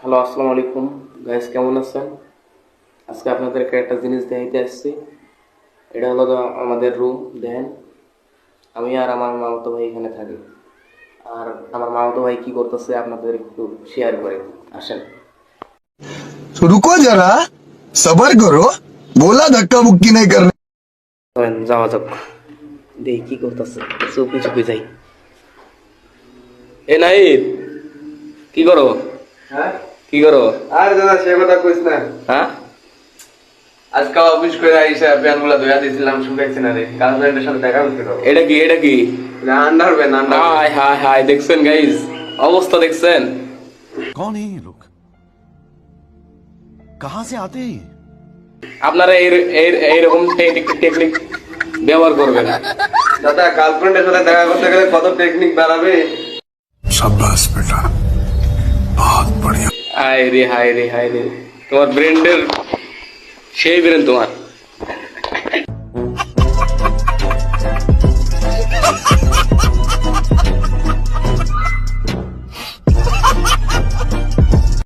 Hello আসসালামু আলাইকুম। Guys কেমন আছেন? আজকে আপনাদেরকে একটা জিনিস দেখাইতে আসছি। এটা হলো আমাদের রুম দেন। আমি আর আমার মামাতো ভাই এখানে থাকি। আর আমার মামাতো ভাই কি করতেছে আপনাদের একটু শেয়ার করে আসেন। রুকো যারা সবার করো বলা ধাক্কা মুক্কি নাই করনে যাওয়া যাক। দেখি কি করতেছে। চুপি চুপি যাই। এ নাই কি করো? কি করো? আর দাদা সে কথা কইস না। হ্যাঁ? অফিস করে আইসা প্যানগুলা ধুয়া দিয়েছিলাম শুকাইছি না রে। গার্লফ্রেন্ডের সাথে দেখা হচ্ছিল এটা কি এটা কি? Under under high high high দেখছেন অবস্থা দেখছেন? কোন এই লোক কাহা সে আতে আপনারা এই এইরকম টেকনিক ব্যবহার করবেন। দাদা গার্লফ্রেন্ডের সাথে দেখা করতে গেলে কত টেকনিক বাড়াবে? সাব্বাস বেটা বহুত হাই রে হায় রে হায় রে। তোমার ব্রেন্ডের সেই ব্রেন তোমার।